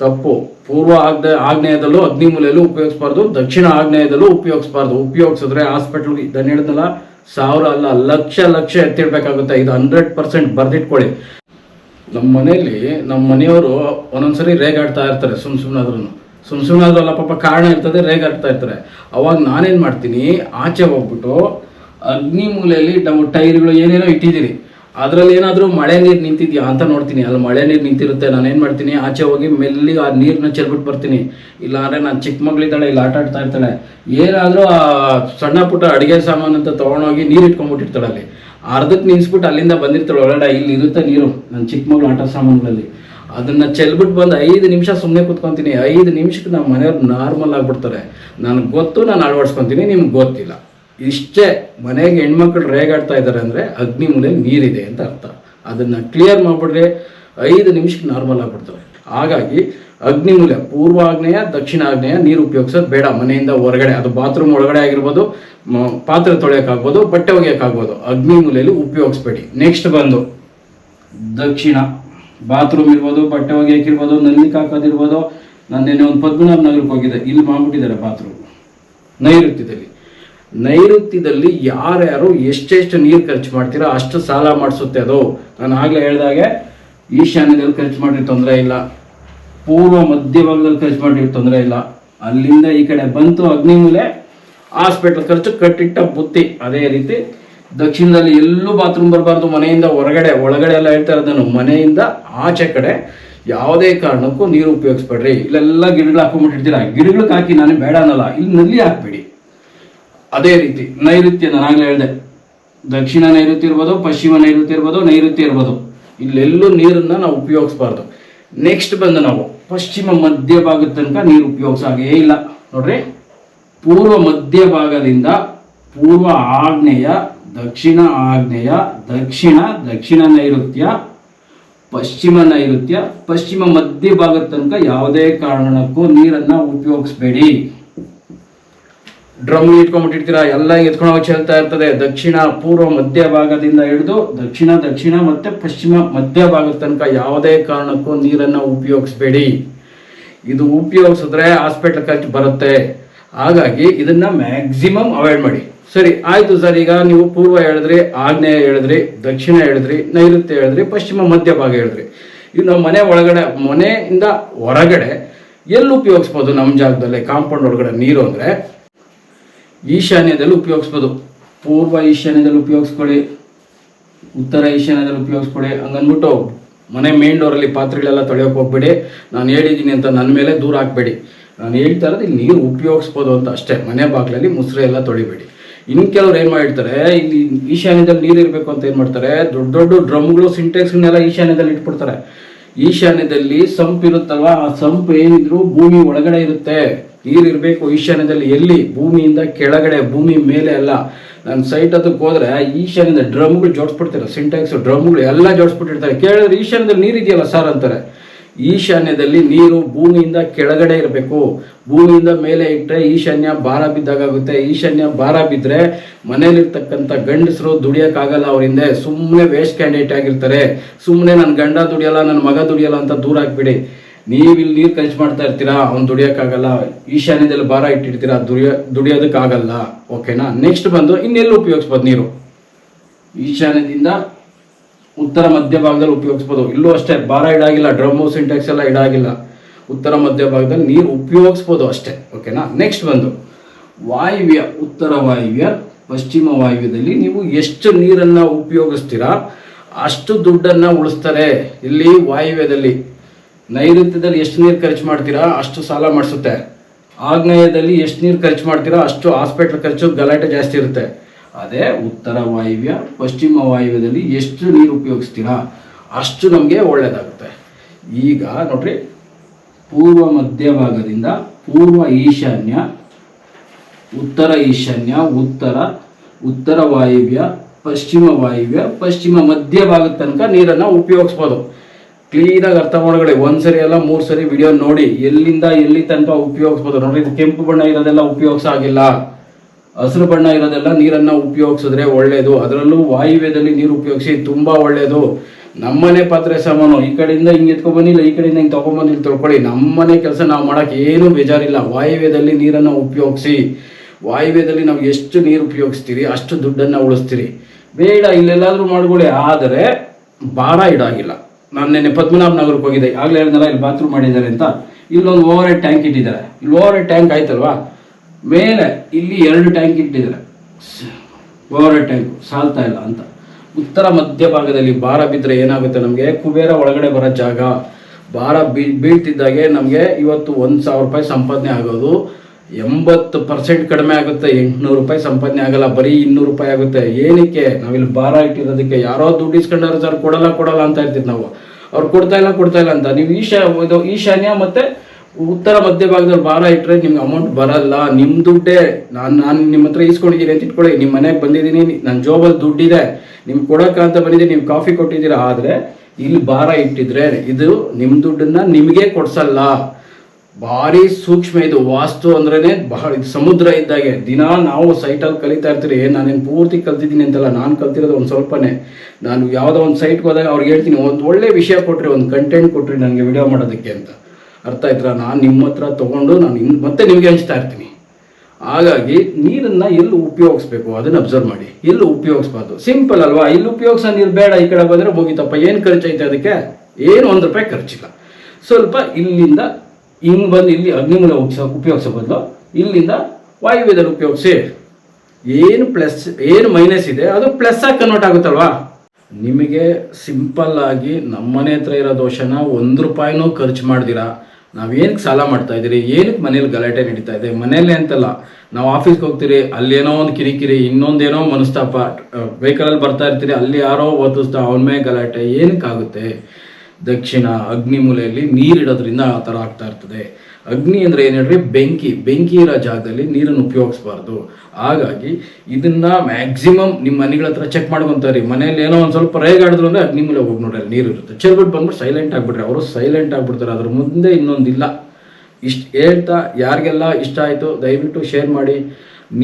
ತಪ್ಪು. ಪೂರ್ವ ಆಗ್ನ ಆಗ್ನೇಯದಲ್ಲೂ ಅಗ್ನಿಮೂಲೆಯಲ್ಲೂ ಉಪಯೋಗಿಸಬಾರ್ದು, ದಕ್ಷಿಣ ಆಗ್ನೇಯದಲ್ಲೂ ಉಪಯೋಗಿಸ್ಬಾರ್ದು. ಉಪಯೋಗಿಸಿದ್ರೆ ಹಾಸ್ಪಿಟ್ಲ್ ಇದನ್ನ ಹೇಳಿದ್ನಲ್ಲ ಸಾವಿರ ಅಲ್ಲ, ಲಕ್ಷ ಲಕ್ಷ ಎತ್ತಿಡ್ಬೇಕಾಗುತ್ತೆ. ಇದು ಹಂಡ್ರೆಡ್ ಪರ್ಸೆಂಟ್ ಬರ್ದಿಟ್ಕೊಳ್ಳಿ. ನಮ್ಮ ಮನೆಯಲ್ಲಿ ನಮ್ಮ ಮನೆಯವರು ಒಂದೊಂದ್ಸರಿ ರೇಗಾಡ್ತಾ ಇರ್ತಾರೆ, ಸುಮ್ ಸುಮ್ಮನಾದ್ರೂ ಸುಮ್ ಸುಮ್ಮನಾದ್ರೂ ಅಲ್ಲ, ಪಾಪ ಕಾರಣ ಇರ್ತದೆ, ರೇಗಾಡ್ತಾ ಇರ್ತಾರೆ. ಅವಾಗ ನಾನೇನು ಮಾಡ್ತೀನಿ, ಆಚೆ ಹೋಗ್ಬಿಟ್ಟು ಅಗ್ನಿ ಮೂಲೆಯಲ್ಲಿ ನಮ್ಮ ಟೈರ್ಗಳು ಏನೇನೋ ಇಟ್ಟಿದ್ದೀರಿ. ಅದರಲ್ಲಿ ಏನಾದರೂ ಮಳೆ ನೀರು ನಿಂತಿದ್ಯಾ ಅಂತ ನೋಡ್ತೀನಿ. ಅಲ್ಲಿ ಮಳೆ ನೀರು ನಿಂತಿರುತ್ತೆ, ನಾನು ಏನು ಮಾಡ್ತೀನಿ? ಆಚೆ ಹೋಗಿ ಮೆಲ್ಲಿ ಆ ನೀರನ್ನ ಚೆಲ್ಬಿಟ್ಟು ಬರ್ತೀನಿ. ಇಲ್ಲ ಅಂದರೆ ನಾನು ಚಿಕ್ಕ ಮಗಳಿದ್ದಾಳೆ, ಇಲ್ಲಿ ಆಟ ಆಡ್ತಾ ಇರ್ತಾಳೆ. ಏನಾದರೂ ಆ ಸಣ್ಣ ಪುಟ್ಟ ಅಡುಗೆ ಸಾಮಾನು ಅಂತ ತೊಗೊಂಡೋಗಿ ನೀರು ಇಟ್ಕೊಂಡ್ಬಿಟ್ಟಿರ್ತಾಳೆ ಅಲ್ಲಿ. ಅರ್ಧಕ್ಕೆ ನಿಲ್ಸ್ಬಿಟ್ಟು ಅಲ್ಲಿಂದ ಬಂದಿರ್ತಾಳೆ, ಒಳಗಡೆ ಇಲ್ಲಿ ಇರುತ್ತೆ ನೀರು ನನ್ನ ಚಿಕ್ಕ ಮಗಳು ಆಟ ಸಾಮಾನುಗಳಲ್ಲಿ. ಅದನ್ನ ಚೆಲ್ಬಿಟ್ಟು ಬಂದು ಐದು ನಿಮಿಷ ಸುಮ್ಮನೆ ಕೂತ್ಕೊತೀನಿ. ಐದು ನಿಮಿಷಕ್ಕೆ ನಮ್ಮ ಮನೆಯವ್ರು ನಾರ್ಮಲ್ ಆಗಿಬಿಡ್ತಾರೆ. ನನಗೆ ಗೊತ್ತು ನಾನು ಅಳವಡಿಸ್ಕೊತೀನಿ, ನಿಮ್ಗೆ ಗೊತ್ತಿಲ್ಲ. ಇಷ್ಟೇ ಮನೆಗೆ ಹೆಣ್ಮಕ್ಳು ರೇಗಾಡ್ತಾ ಇದ್ದಾರೆ ಅಂದರೆ ಅಗ್ನಿ ಮೂಲೆ ನೀರಿದೆ ಅಂತ ಅರ್ಥ. ಅದನ್ನು ಕ್ಲಿಯರ್ ಮಾಡಿಬಿಟ್ರೆ ಐದು ನಿಮಿಷಕ್ಕೆ ನಾರ್ಮಲ್ ಆಗ್ಬಿಡ್ತವೆ. ಹಾಗಾಗಿ ಅಗ್ನಿಮೂಲೆ ಪೂರ್ವ ಆಗ್ನೇಯ ದಕ್ಷಿಣ ಆಗ್ನೇಯ ನೀರು ಉಪಯೋಗಿಸೋದು ಬೇಡ. ಮನೆಯಿಂದ ಹೊರಗಡೆ, ಅದು ಬಾತ್ರೂಮ್ ಒಳಗಡೆ ಆಗಿರ್ಬೋದು ಪಾತ್ರೆ ತೊಳೆಯೋಕ್ಕಾಗ್ಬೋದು, ಬಟ್ಟೆ ಒಗೆಯೋಕ್ಕಾಗ್ಬೋದು. ಅಗ್ನಿಮೂಲೆಯಲ್ಲಿ ಉಪಯೋಗಿಸ್ಬೇಡಿ. ನೆಕ್ಸ್ಟ್ ಬಂದು ದಕ್ಷಿಣ. ಬಾತ್ರೂಮ್ ಇರ್ಬೋದು, ಬಟ್ಟೆ ಒಗೆಯಕ್ಕಿರ್ಬೋದು ನಲ್ಲಿಗೆ ಹಾಕೋದಿರ್ಬೋದು ನಾನು ನಿನ್ನೆ ಒಂದು ಪದ್ಮನಾಭ ನಗರಕ್ಕೆ ಹೋಗಿದ್ದೆ. ಇಲ್ಲಿ ಮಾಡ್ಬಿಟ್ಟಿದ್ದಾರೆ ಬಾತ್ರೂಮ್ ನೈಋತ್ಯದಲ್ಲಿ. ನೈಋತ್ಯದಲ್ಲಿ ಯಾರ್ಯಾರು ಎಷ್ಟೆಷ್ಟು ನೀರು ಖರ್ಚು ಮಾಡ್ತೀರೋ ಅಷ್ಟು ಸಾಲ ಮಾಡಿಸುತ್ತೆ ಅದು. ನಾನು ಆಗಲೇ ಹೇಳಿದಾಗೆ, ಈಶಾನ್ಯದಲ್ಲಿ ಖರ್ಚು ಮಾಡಿರೋ ತೊಂದರೆ ಇಲ್ಲ. ಪೂರ್ವ ಮಧ್ಯಭಾಗದಲ್ಲಿ ಖರ್ಚು ಮಾಡಿರೋ ತೊಂದರೆ ಇಲ್ಲ. ಅಲ್ಲಿಂದ ಈ ಕಡೆ ಬಂತು ಅಗ್ನಿಮೂಲೆ ಹಾಸ್ಪಿಟ್ಲ್ ಖರ್ಚು ಕಟ್ಟಿಟ್ಟ ಬುತ್ತಿ. ಅದೇ ರೀತಿ ದಕ್ಷಿಣದಲ್ಲಿ ಎಲ್ಲೂ ಬಾತ್ರೂಮ್ ಬರಬಾರ್ದು, ಮನೆಯಿಂದ ಹೊರಗಡೆ, ಒಳಗಡೆ ಎಲ್ಲ ಹೇಳ್ತಾ ಇರೋದನ್ನು ಮನೆಯಿಂದ ಆಚೆ ಕಡೆ ಯಾವುದೇ ಕಾರಣಕ್ಕೂ ನೀರು ಉಪಯೋಗಿಸ್ಬೇಡ್ರಿ. ಇಲ್ಲೆಲ್ಲ ಗಿಡಗಳು ಹಾಕೊಂಡ್ಬಿಟ್ಟಿರ್ತೀರ ಗಿಡಗಳಿಗೆ ಹಾಕಿ ನಾನು ಬೇಡ ಅನ್ನಲ್ಲ. ಇಲ್ಲಿ ನಲ್ಲಿ ಹಾಕ್ಬೇಡಿ. ಅದೇ ರೀತಿ ನೈಋತ್ಯ ನಾನು ಹೇಳಿದೆ. ದಕ್ಷಿಣ ನೈಋತ್ಯ ಇರ್ಬೋದು, ಪಶ್ಚಿಮ ನೈಋತ್ಯ ಇರ್ಬೋದು ನೈಋತ್ಯ ಇರ್ಬೋದು. ಇಲ್ಲೆಲ್ಲೂ ನೀರನ್ನ ನಾವು ಉಪಯೋಗಿಸ್ಬಾರ್ದು. ನೆಕ್ಸ್ಟ್ ಬಂದು ನಾವು ಪಶ್ಚಿಮ ಮಧ್ಯ ಭಾಗದ ತನಕ ನೀರು ಉಪಯೋಗಿಸಾಗೇ ಇಲ್ಲ. ನೋಡ್ರಿ, ಪೂರ್ವ ಮಧ್ಯ ಭಾಗದಿಂದ ಪೂರ್ವ ಆಗ್ನೇಯ ದಕ್ಷಿಣ ಆಗ್ನೇಯ ದಕ್ಷಿಣ ದಕ್ಷಿಣ ನೈಋತ್ಯ, ಪಶ್ಚಿಮ ನೈಋತ್ಯ, ಪಶ್ಚಿಮ ಮಧ್ಯ ಭಾಗದ ತನಕ ಯಾವುದೇ ಕಾರಣಕ್ಕೂ ನೀರನ್ನ ಉಪಯೋಗಿಸ್ಬೇಡಿ. ಡ್ರಮ್ ಇಟ್ಕೊಂಡ್ಬಿಟ್ಟಿರ್ತೀರಾ ಎಲ್ಲ ಎತ್ಕೊಂಡು ಹೋಗಿ ಚೆಲ್ತಾ ಇರ್ತದೆ. ದಕ್ಷಿಣ, ಪೂರ್ವ, ಮಧ್ಯ ಭಾಗದಿಂದ ಹಿಡಿದು ದಕ್ಷಿಣ ದಕ್ಷಿಣ ಮತ್ತೆ ಪಶ್ಚಿಮ ಮಧ್ಯ ಭಾಗದ ತನಕ ಯಾವುದೇ ಕಾರಣಕ್ಕೂ ನೀರನ್ನ ಉಪಯೋಗಿಸ್ಬೇಡಿ. ಇದು ಉಪಯೋಗಿಸಿದ್ರೆ ಹಾಸ್ಪಿಟಲ್ ಖರ್ಚು ಬರುತ್ತೆ. ಹಾಗಾಗಿ ಇದನ್ನ ಮ್ಯಾಕ್ಸಿಮಮ್ ಅವಾಯ್ಡ್ ಮಾಡಿ. ಸರಿ, ಆಯ್ತು ಸರ್. ಈಗ ನೀವು ಪೂರ್ವ ಹೇಳಿದ್ರಿ, ಆಗ್ನೇಯ ಹೇಳಿದ್ರಿ, ದಕ್ಷಿಣ ಹೇಳಿದ್ರಿ, ನೈಋತ್ಯ ಹೇಳಿದ್ರಿ, ಪಶ್ಚಿಮ, ಮಧ್ಯ ಭಾಗ ಹೇಳಿದ್ರಿ. ಇದು ನಮ್ಮ ಮನೆ ಒಳಗಡೆ, ಮನೆಯಿಂದ ಹೊರಗಡೆ ಎಲ್ಲಿ ಉಪಯೋಗಿಸ್ಬೋದು ನಮ್ಮ ಜಾಗದಲ್ಲಿ? ಕಾಂಪೌಂಡ್ ಒಳಗಡೆ ನೀರು ಅಂದ್ರೆ ಈಶಾನ್ಯದಲ್ಲಿ ಉಪಯೋಗಿಸ್ಬೋದು. ಪೂರ್ವ ಈಶಾನ್ಯದಲ್ಲಿ ಉಪಯೋಗಿಸ್ಕೊಳ್ಳಿ ಉತ್ತರ ಈಶಾನ್ಯದಲ್ಲಿ ಉಪಯೋಗಿಸ್ಕೊಳ್ಳಿ ಹಂಗನ್ಬಿಟ್ಟು ಮನೆ ಮೇನ್ ಡೋರಲ್ಲಿ ಪಾತ್ರೆಗಳೆಲ್ಲ ತೊಳೆಯೋಕೆ ಹೋಗ್ಬೇಡಿ. ನಾನು ಹೇಳಿದ್ದೀನಿ ಅಂತ ನನ್ನ ಮೇಲೆ ದೂರ ಹಾಕ್ಬೇಡಿ. ನಾನು ಹೇಳ್ತಾ ಇರೋದು ಇಲ್ಲಿ ನೀರು ಉಪಯೋಗಿಸ್ಬೋದು ಅಂತ ಅಷ್ಟೇ. ಮನೆ ಬಾಗಿಲಲ್ಲಿ ಮುಸ್ರೆ ಎಲ್ಲ ತೊಳಿಬೇಡಿ. ಇನ್ನು ಕೆಲವ್ರು ಏನು ಮಾಡಿರ್ತಾರೆ ಇಲ್ಲಿ ಈಶಾನ್ಯದಲ್ಲಿ ನೀರು ಇರಬೇಕು ಅಂತ ಏನು ಮಾಡ್ತಾರೆ, ದೊಡ್ಡ ದೊಡ್ಡ ಡ್ರಮ್ಗಳು ಸಿಂಟೆಕ್ಸ್ನೆಲ್ಲ ಈಶಾನ್ಯದಲ್ಲಿ ಇಟ್ಬಿಡ್ತಾರೆ. ಈಶಾನ್ಯದಲ್ಲಿ ಸಂಪ್ ಇರುತ್ತಲ್ವಾ? ಆ ಸಂಪ್ ಏನಿದ್ರು ಭೂಮಿ ಒಳಗಡೆ ಇರುತ್ತೆ. ನೀರು ಇರಬೇಕು ಈಶಾನ್ಯದಲ್ಲಿ ಎಲ್ಲಿ? ಭೂಮಿಯಿಂದ ಕೆಳಗಡೆ, ಭೂಮಿ ಮೇಲೆ ಅಲ್ಲ. ನನ್ನ ಸೈಟ್ ಅದಕ್ಕೆ ಹೋದ್ರೆ ಈಶಾನ್ಯದ ಡ್ರಮ್ಗಳು ಜೋಡಿಸ್ಬಿಡ್ತಾರೆ ಸಿಂಟ್ಯಾಕ್ಸ್ ಡ್ರಮ್ಗಳು ಎಲ್ಲ ಜೋಡಿಸ್ಬಿಟ್ಟಿರ್ತಾರೆ. ಕೇಳಿದ್ರೆ ಈಶಾನ್ಯದಲ್ಲಿ ನೀರು ಇದೆಯಲ್ಲ ಸರ್ ಅಂತಾರೆ. ಈಶಾನ್ಯದಲ್ಲಿ ನೀರು ಭೂಮಿಯಿಂದ ಕೆಳಗಡೆ ಇರಬೇಕು. ಭೂಮಿಯಿಂದ ಮೇಲೆ ಇಟ್ಟರೆ ಈಶಾನ್ಯ ಭಾರ ಬಿದ್ದಾಗುತ್ತೆ ಈಶಾನ್ಯ ಭಾರ ಬಿದ್ದರೆ ಮನೇಲಿರ್ತಕ್ಕಂಥ ಗಂಡಸರು ದುಡಿಯೋಕ್ಕಾಗಲ್ಲ ಅವರಿಂದ ಸುಮ್ಮನೆ ವೇಸ್ಟ್ ಕ್ಯಾಂಡಿಡೇಟ್ ಆಗಿರ್ತಾರೆ. ಸುಮ್ಮನೆ ನನ್ನ ಗಂಡ ದುಡಿಯಲ್ಲ ನನ್ನ ಮಗ ದುಡಿಯಲ್ಲ ಅಂತ ದೂರ ಹಾಕ್ಬಿಡಿ ನೀವು ಇಲ್ಲಿ ನೀರು ಖರ್ಚು ಮಾಡ್ತಾ ಇರ್ತೀರಾ, ಅವ್ನು ದುಡಿಯೋಕ್ಕಾಗಲ್ಲ, ಈಶಾನ್ಯದಲ್ಲಿ ಭಾರ ಇಟ್ಟಿರ್ತೀರಾ, ದುಡಿಯೋ, ದುಡಿಯೋದಕ್ಕಾಗಲ್ಲ, ಓಕೆನಾ? ನೆಕ್ಸ್ಟ್ ಬಂದು ಇನ್ನೆಲ್ಲಿ ಉಪಯೋಗಿಸ್ಬೋದು ನೀರು? ಈಶಾನ್ಯದಿಂದ ಉತ್ತರ ಮಧ್ಯ ಭಾಗದಲ್ಲಿ ಉಪಯೋಗಿಸ್ಬೋದು. ಇಲ್ಲೂ ಅಷ್ಟೇ, ಭಾರ ಇಡಾಗಿಲ್ಲ, ಡ್ರಮ್ ಸಿಂಟ್ಯಾಕ್ಸ್ ಎಲ್ಲ ಇಡಾಗಿಲ್ಲ. ಉತ್ತರ ಮಧ್ಯ ಭಾಗದಲ್ಲಿ ನೀರು ಉಪಯೋಗಿಸ್ಬೋದು ಅಷ್ಟೇ, ಓಕೆನಾ? ನೆಕ್ಸ್ಟ್ ಬಂದು, ವಾಯುವ್ಯ, ಉತ್ತರ ವಾಯುವ್ಯ, ಪಶ್ಚಿಮ ವಾಯುವ್ಯದಲ್ಲಿ ನೀವು ಎಷ್ಟು ನೀರನ್ನು ಉಪಯೋಗಿಸ್ತೀರಾ, ಅಷ್ಟು ದುಡ್ಡನ್ನು ಉಳಿಸ್ತಾರೆ ಇಲ್ಲಿ ವಾಯುವ್ಯದಲ್ಲಿ. ನೈಋತ್ಯದಲ್ಲಿ ಎಷ್ಟು ನೀರು ಖರ್ಚು ಮಾಡ್ತೀರಾ, ಅಷ್ಟು ಸಾಲ ಮಾಡಿಸುತ್ತೆ. ಆಗ್ನೇಯದಲ್ಲಿ ಎಷ್ಟು ನೀರು ಖರ್ಚು ಮಾಡ್ತೀರಾ, ಅಷ್ಟು ಹಾಸ್ಪಿಟ್ಲ್ ಖರ್ಚು ಗಲಾಟೆ ಜಾಸ್ತಿ ಇರುತ್ತೆ. ಅದೇ ಉತ್ತರ ವಾಯುವ್ಯ, ಪಶ್ಚಿಮ ವಾಯುವ್ಯದಲ್ಲಿ ಎಷ್ಟು ನೀರು ಉಪಯೋಗಿಸ್ತೀರಾ, ಅಷ್ಟು ನಮಗೆ ಒಳ್ಳೆಯದಾಗುತ್ತೆ ಈಗ ನೋಡ್ರಿ, ಪೂರ್ವ ಮಧ್ಯ ಭಾಗದಿಂದ ಪೂರ್ವ ಈಶಾನ್ಯ, ಉತ್ತರ ಈಶಾನ್ಯ, ಉತ್ತರ ಉತ್ತರ ವಾಯುವ್ಯ, ಪಶ್ಚಿಮ ವಾಯುವ್ಯ, ಪಶ್ಚಿಮ ಮಧ್ಯ ಭಾಗದ ತನಕ ನೀರನ್ನು ಉಪಯೋಗಿಸ್ಬೋದು. ಕ್ಲೀನಾಗಿ ಅರ್ಥ ಮಾಡ್ಕೊಳ್ಳಿ. ಒಂದ್ಸರಿ ಅಲ್ಲ, ಮೂರು ಸರಿ ವಿಡಿಯೋ ನೋಡಿ, ಎಲ್ಲಿಂದ ಎಲ್ಲಿ ತನಕ ಉಪಯೋಗಿಸ್ಬೋದು ನೋಡ್ರಿ. ಇದು ಕೆಂಪು ಬಣ್ಣ ಇರೋದೆಲ್ಲ ಉಪಯೋಗಿಸ ಆಗಿಲ್ಲ. ಹಸಿರು ಬಣ್ಣ ಇರೋದೆಲ್ಲ ನೀರನ್ನ ಉಪಯೋಗಿಸಿದ್ರೆ ಒಳ್ಳೇದು. ಅದರಲ್ಲೂ ವಾಯುವ್ಯದಲ್ಲಿ ನೀರು ಉಪಯೋಗಿಸಿ ತುಂಬಾ ಒಳ್ಳೇದು. ನಮ್ಮನೆ ಪಾತ್ರೆ ಸಾಮಾನು, ಈ ಕಡೆಯಿಂದ ಹಿಂಗೆ ಎತ್ಕೊಂಡ್ ಬಂದಿಲ್ಲ, ಈ ಕಡೆಯಿಂದ ಹಿಂಗೆ ತಗೊಂಡ್ಬಂದು ಇಲ್ಲಿ ತೊಳ್ಕೊಳ್ಳಿ. ನಮ್ಮನೆ ಕೆಲಸ ನಾವು ಮಾಡಕ್ಕೆ ಏನು ಬೇಜಾರಿಲ್ಲ. ವಾಯುವ್ಯದಲ್ಲಿ ನೀರನ್ನು ಉಪಯೋಗಿಸಿ, ವಾಯುವ್ಯದಲ್ಲಿ ನಾವು ಎಷ್ಟು ನೀರು ಉಪಯೋಗಿಸ್ತೀರಿ, ಅಷ್ಟು ದುಡ್ಡನ್ನು ಉಳಿಸ್ತೀರಿ. ಬೇಡ, ಇಲ್ಲೆಲ್ಲಾದರೂ ಮಾಡ್ಕೊಳ್ಳಿ. ಆದರೆ ಭಾರ ಇಡಾಗಿಲ್ಲ. ನಾನು ನಿನ್ನೆ ಪದ್ಮನಾಭ ನಗರಕ್ಕೆ ಹೋಗಿದ್ದೆ. ಆಗ್ಲೇ ಹೇಳಿದ್ನಲ್ಲ ಇಲ್ಲಿ ಬಾತ್ರೂಮ್ ಮಾಡಿದ್ದಾರೆ ಅಂತ. ಇಲ್ಲೊಂದು ಓವರ್ ಹೆಡ್ ಟ್ಯಾಂಕ್ ಇಟ್ಟಿದ್ದಾರೆ. ಇಲ್ಲಿ ಓವರ್ ಹೆಡ್ ಟ್ಯಾಂಕ್ ಆಯ್ತಲ್ವಾ? ಮೇಲೆ ಇಲ್ಲಿ ಎರಡು ಟ್ಯಾಂಕ್ ಇಟ್ಟಿದ್ದಾರೆ. ಓವರ್ ಹೆಡ್ ಟ್ಯಾಂಕ್ ಸಾಲ್ತಾ ಇಲ್ಲ ಅಂತ. ಉತ್ತರ ಮಧ್ಯಭಾಗದಲ್ಲಿ ಭಾರ ಬಿದ್ದರೆ ಏನಾಗುತ್ತೆ ನಮಗೆ? ಕುಬೇರ ಒಳಗಡೆ ಬರೋ ಜಾಗ. ಭಾರ ಬೀ ಬೀಳ್ತಿದ್ದಾಗೆ ನಮಗೆ ಇವತ್ತು ಒಂದು ಸಾವಿರ ರೂಪಾಯಿ ಸಂಪಾದನೆ ಆಗೋದು. ಎಂಬತ್ತು ಪರ್ಸೆಂಟ್ ಕಡಿಮೆ ಆಗುತ್ತೆ. ಎಂಟುನೂರು ರೂಪಾಯಿ ಸಂಪಾದನೆ ಆಗಲ್ಲ. ಬರೀ ಇನ್ನೂರು ರೂಪಾಯಿ ಆಗುತ್ತೆ. ಏನಕ್ಕೆ? ನಾವಿಲ್ಲಿ ಭಾರ ಇಟ್ಟಿರೋದಕ್ಕೆ ಯಾರೋ ದುಡ್ಡು ಇಸ್ಕೊಂಡಾರ ಸರ್. ಕೊಡಲ್ಲ ಕೊಡಲ್ಲ ಅಂತ ಇರ್ತೀವಿ ನಾವು. ಅವ್ರು ಕೊಡ್ತಾ ಇಲ್ಲ ಕೊಡ್ತಾ ಇಲ್ಲ ಅಂತ. ನೀವು ಈಶಾ, ಇದು ಈಶಾನ್ಯ ಮತ್ತೆ ಉತ್ತರ ಮಧ್ಯಭಾಗದಲ್ಲಿ ಭಾರ ಇಟ್ಟರೆ ನಿಮ್ಗೆ ಅಮೌಂಟ್ ಬರಲ್ಲ. ನಿಮ್ಮ ದುಡ್ಡೇ. ನಾನು ನಾನು ನಿಮ್ಮ ಹತ್ರ ಈಸ್ಕೊಂಡಿದ್ದೀನಿ ಅಂತ ಇಟ್ಕೊಳ್ಳಿ. ನಿಮ್ಮ ಮನೆಗೆ ಬಂದಿದ್ದೀನಿ ನನ್ನ ಜೋಬಲ್ಲಿ ದುಡ್ಡಿದೆ. ನಿಮ್ಗೆ ಕೊಡೋಕೆ ಅಂತ ಬಂದಿದ್ದೀನಿ ನೀವು ಕಾಫಿ ಕೊಟ್ಟಿದ್ದೀರಾ. ಆದರೆ ಇಲ್ಲಿ ಭಾರ ಇಟ್ಟಿದ್ರೆ ಇದು ನಿಮ್ಮ ದುಡ್ಡನ್ನ ನಿಮಗೆ ಕೊಡ್ಸಲ್ಲ. ಭಾರಿ ಸೂಕ್ಷ್ಮ ಇದು ವಾಸ್ತು ಅಂದ್ರೇನೆ ಬಹಳ, ಇದು ಸಮುದ್ರ ಇದ್ದಾಗೆ. ದಿನ ನಾವು ಸೈಟಲ್ಲಿ ಕಲಿತಾ ಇರ್ತೀರಿ ನಾನೇನು ಪೂರ್ತಿ ಕಲ್ತಿದ್ದೀನಿ ಅಂತಲ್ಲ, ನಾನು ಕಲ್ತಿರೋದು ಒಂದು ಸ್ವಲ್ಪನೇ. ನಾನು ಯಾವುದೋ ಒಂದು ಸೈಟ್ಗೆ ಹೋದಾಗ ಅವ್ರಿಗೆ ಹೇಳ್ತೀನಿ, ಒಂದು ಒಳ್ಳೆ ವಿಷಯ ಕೊಟ್ರಿ, ಒಂದು ಕಂಟೆಂಟ್ ಕೊಟ್ರಿ ನನಗೆ ವಿಡಿಯೋ ಮಾಡೋದಕ್ಕೆ ಅಂತ. ಅರ್ಥ ಆಯ್ತಾ ನಾನು ನಿಮ್ಮ ಹತ್ರ ತೊಗೊಂಡು, ನಾನು ಇನ್, ಮತ್ತೆ ನಿಮಗೆ ಹಂಚ್ತಾ ಇರ್ತೀನಿ. ಹಾಗಾಗಿ ನೀರನ್ನ ಎಲ್ಲಿ ಉಪಯೋಗಿಸ್ಬೇಕು? ಅದನ್ನ ಅಬ್ಸರ್ವ್ ಮಾಡಿ. ಎಲ್ಲಿ ಉಪಯೋಗಿಸ್ಬಾರ್ದು? ಸಿಂಪಲ್ ಅಲ್ವಾ? ಇಲ್ಲಿ ಉಪಯೋಗಿಸೋ ನೀರು ಬೇಡ, ಈ ಕಡೆ ಬಂದರೆ ಮುಗಿತಪ್ಪ. ಏನು ಖರ್ಚೈತೆ ಅದಕ್ಕೆ? ಏನು ಒಂದು ರೂಪಾಯಿ ಖರ್ಚಿಲ್ಲ. ಸ್ವಲ್ಪ ಇಲ್ಲಿಂದ ಹಿಂಗೆ ಬಂದು ಇಲ್ಲಿ ಅಗ್ನಿಮೂಲ ಉಪಯೋಗಿಸೋ ಬದಲು ಇಲ್ಲಿಂದ ವಾಯುವ್ಯದಲ್ಲಿ ಉಪಯೋಗಿಸಿ ಏನು ಪ್ಲಸ್, ಏನು ಮೈನಸ್ ಇದೆ, ಅದು ಪ್ಲಸ್ ಆಗಿ ಕನ್ವರ್ಟ್ ಆಗುತ್ತಲ್ವಾ? ನಿಮಗೆ ಸಿಂಪಲ್ ಆಗಿ ನಮ್ಮನೆ ಹತ್ರ ಇರೋ ದೋಷನ ಒಂದು ರೂಪಾಯಿನೂ ಖರ್ಚು ಮಾಡ್ದಿರಾ. ನಾವೇನಕ್ಕೆ ಸಾಲ ಮಾಡ್ತಾ ಇದ್ದೀರಿ? ಏನಕ್ಕೆ ಮನೇಲಿ ಗಲಾಟೆ ನಡೀತಾ ಇದೆ? ಮನೆಯಲ್ಲೇ ಅಂತಲ್ಲ, ನಾವು ಆಫೀಸ್ಗೆ ಹೋಗ್ತೀರಿ ಅಲ್ಲೇನೋ ಒಂದು ಕಿರಿಕಿರಿ ಇನ್ನೊಂದೇನೋ ಮನಸ್ತಾಪ ವೆಹಿಕಲಲ್ಲಿ ಬರ್ತಾ ಇರ್ತೀರಿ, ಅಲ್ಲಿ ಯಾರೋ ಓದಿಸ್ತಾ ಅವನ ಮೇಲೆ ಗಲಾಟೆ, ಏನಕ್ಕಾಗುತ್ತೆ? ದಕ್ಷಿಣ ಅಗ್ನಿ ಮೂಲೆಯಲ್ಲಿ ನೀರಿಡೋದ್ರಿಂದ ಆ ಥರ ಆಗ್ತಾ ಇರ್ತದೆ. ಅಗ್ನಿ ಅಂದರೆ ಏನು ಹೇಳ್ರಿ? ಬೆಂಕಿ. ಬೆಂಕಿ ಇರೋ ಜಾಗದಲ್ಲಿ ನೀರನ್ನು ಉಪಯೋಗಿಸ್ಬಾರ್ದು. ಹಾಗಾಗಿ ಇದನ್ನು ಮ್ಯಾಕ್ಸಿಮಮ್ ನಿಮ್ಮ ಮನೆಗಳ ಹತ್ರ ಚೆಕ್ ಮಾಡ್ಕೊಂತಾರೆ ಮನೆಯಲ್ಲಿ ಏನೋ ಒಂದು ಸ್ವಲ್ಪ ರೇಗಾಡಿದ್ರು ಅಂದರೆ ಅಗ್ನಿ ಮೂಲೆ ಹೋಗಿ ನೋಡ್ರಿ ನೀರು ಇರುತ್ತೆ. ಚೆಲ್ಬಿಟ್ಟು ಬಂದ್ಬಿಟ್ಟು ಸೈಲೆಂಟ್ ಆಗಿಬಿಟ್ರೆ ಅವರು ಸೈಲೆಂಟ್ ಆಗಿಬಿಡ್ತಾರೆ. ಅದ್ರ ಮುಂದೆ ಇನ್ನೊಂದಿಲ್ಲ. ಇಷ್ಟು ಹೇಳ್ತಾ ಯಾರಿಗೆಲ್ಲ ಇಷ್ಟ ಆಯಿತು, ದಯವಿಟ್ಟು ಶೇರ್ ಮಾಡಿ.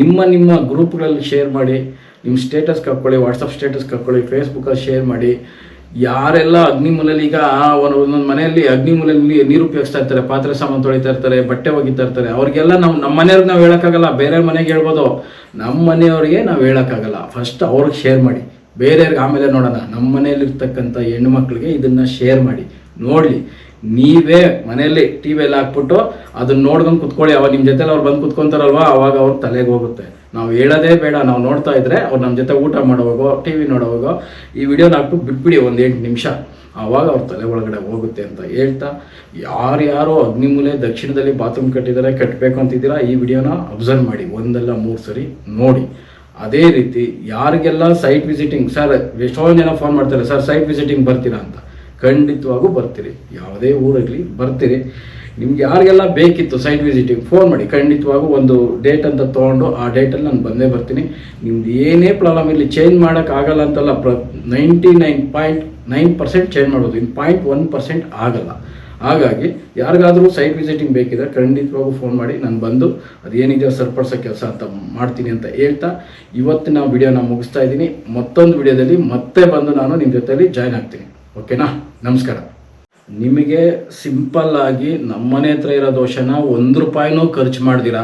ನಿಮ್ಮ ನಿಮ್ಮ ಗ್ರೂಪ್ಗಳಲ್ಲಿ ಶೇರ್ ಮಾಡಿ. ನಿಮ್ಮ ಸ್ಟೇಟಸ್ಗೆ ಹಾಕ್ಕೊಳ್ಳಿ ವಾಟ್ಸಪ್ ಸ್ಟೇಟಸ್ಗೆ ಹಾಕ್ಕೊಳ್ಳಿ ಫೇಸ್ಬುಕ್ಕಲ್ಲಿ ಶೇರ್ ಮಾಡಿ. ಯಾರೆಲ್ಲ ಅಗ್ನಿಮೂಲಲ್ಲಿ ಈಗ ಒಂದೊಂದು ಮನೆಯಲ್ಲಿ ಅಗ್ನಿಮೂಲಲ್ಲಿ ನೀರು ಉಪಯೋಗಿಸ್ತಾ ಇರ್ತಾರೆ, ಪಾತ್ರೆ ಸಾಮಾನು ತೊಳಿತಾ ಇರ್ತಾರೆ, ಬಟ್ಟೆ ಒಗಿತಾ ಇರ್ತಾರೆ, ಅವ್ರಿಗೆಲ್ಲ ನಾವು ನಮ್ಮ ಮನೆಯವ್ರಿಗೆ ನಾವು ಹೇಳೋಕ್ಕಾಗಲ್ಲ, ಬೇರೆ ಮನೆಗೆ ಹೇಳ್ಬೋದು. ನಮ್ಮ ಮನೆಯವ್ರಿಗೆ ನಾವು ಹೇಳೋಕ್ಕಾಗಲ್ಲ. ಫಸ್ಟ್ ಅವ್ರಿಗೆ ಶೇರ್ ಮಾಡಿ. ಬೇರೆಯವ್ರಿಗೆ ಆಮೇಲೆ ನೋಡೋಣ. ನಮ್ಮ ಮನೆಯಲ್ಲಿರ್ತಕ್ಕಂಥ ಹೆಣ್ಣು ಮಕ್ಕಳಿಗೆ ಇದನ್ನು ಶೇರ್ ಮಾಡಿ. ನೋಡಲಿ. ನೀವೇ ಮನೆಯಲ್ಲಿ ಟಿ ವಿಯಲ್ಲಿ ಹಾಕ್ಬಿಟ್ಟು ಅದನ್ನ ನೋಡ್ಕೊಂಡು ಕುತ್ಕೊಳ್ಳಿ. ಅವಾಗ ನಿಮ್ಮ ಜೊತೆಲಿ ಅವ್ರು ಬಂದು ಕುತ್ಕೊಂತಾರಲ್ವಾ? ಅವಾಗ ಅವ್ರ ತಲೆಗೆ ಹೋಗುತ್ತೆ. ನಾವು ಹೇಳೋದೇ ಬೇಡ, ನಾವು ನೋಡ್ತಾ ಇದ್ರೆ ಅವ್ರು ನಮ್ಮ ಜೊತೆ ಊಟ ಮಾಡೋವಾಗೋ, ಟಿ ವಿ ನೋಡೋವಾಗೋ, ಈ ವಿಡಿಯೋನ ಹಾಕ್ಬಿಟ್ಟು ಬಿಟ್ಬಿಡಿ ಒಂದು ಎಂಟು ನಿಮಿಷ. ಆವಾಗ ಅವ್ರ ತಲೆ ಒಳಗಡೆ ಹೋಗುತ್ತೆ ಅಂತ ಹೇಳ್ತಾ, ಯಾರ್ಯಾರೋ ಅಗ್ನಿಮೂಲೆ ದಕ್ಷಿಣದಲ್ಲಿ ಬಾತ್ರೂಮ್ ಕಟ್ಟಿದ್ದಾರೆ ಕಟ್ಟಬೇಕು ಅಂತಿದ್ದೀರಾ, ಈ ವಿಡಿಯೋನ ಅಬ್ಸರ್ವ್ ಮಾಡಿ, ಒಂದಲ್ಲ ಮೂರು ಸರಿ ನೋಡಿ. ಅದೇ ರೀತಿ ಯಾರಿಗೆಲ್ಲ ಸೈಟ್ ವಿಸಿಟಿಂಗ್ ಸರ್ ಎಷ್ಟೊಂದು ಜನ ಫೋನ್ ಮಾಡ್ತಾರೆ ಸರ್ ಸೈಟ್ ವಿಸಿಟಿಂಗ್ ಬರ್ತೀರಾ? ಅಂತ. ಖಂಡಿತವಾಗೂ ಬರ್ತೀರಿ. ಯಾವುದೇ ಊರಾಗಲಿ ಬರ್ತೀರಿ. ನಿಮ್ಗೆ ಯಾರಿಗೆಲ್ಲ ಬೇಕಿತ್ತು ಸೈಟ್ ವಿಸಿಟಿಂಗ್ ಫೋನ್ ಮಾಡಿ. ಖಂಡಿತವಾಗೂ ಒಂದು ಡೇಟ್ ಅಂತ ತೊಗೊಂಡು ಆ ಡೇಟಲ್ಲಿ ನಾನು ಬಂದೇ ಬರ್ತೀನಿ. ನಿಮ್ದು ಏನೇ ಪ್ರಾಬ್ಲಮ್ ಇಲ್ಲಿ ಚೇಂಜ್ ಮಾಡೋಕ್ಕಾಗಲ್ಲ ಅಂತಲ್ಲ, ಪ್ರ ninety nine point nine percent change ಮಾಡೋದು ಇನ್ನು ಪಾಯಿಂಟ್ ಒನ್ ಪರ್ಸೆಂಟ್ ಆಗಲ್ಲ. ಹಾಗಾಗಿ, ಯಾರಿಗಾದರೂ ಸೈಟ್ ವಿಸಿಟಿಂಗ್ ಬೇಕಿದ್ರೆ ಖಂಡಿತವಾಗೂ ಫೋನ್ ಮಾಡಿ. ನಾನು ಬಂದು ಅದೇನಿದೆಯೋ ಸರಿಪಡಿಸೋ ಕೆಲಸ ಅಂತ ಮಾಡ್ತೀನಿ ಅಂತ ಹೇಳ್ತಾ, ಇವತ್ತಿನ ವಿಡಿಯೋನ ಮುಗಿಸ್ತಾ ಇದ್ದೀನಿ. ಮತ್ತೊಂದು ವಿಡಿಯೋದಲ್ಲಿ ಮತ್ತೆ ಬಂದು ನಾನು ನಿಮ್ಮ ಜೊತೆಯಲ್ಲಿ ಜಾಯ್ನ್ ಆಗ್ತೀನಿ. ಓಕೆನಾ ನಮಸ್ಕಾರ. ನಿಮಗೆ ಸಿಂಪಲ್ ಆಗಿ ನಮ್ಮನೆ ಹತ್ರ ಇರೋ ದೋಷನ ಒಂದು ರೂಪಾಯಿನೂ ಖರ್ಚು ಮಾಡ್ದಿರಾ.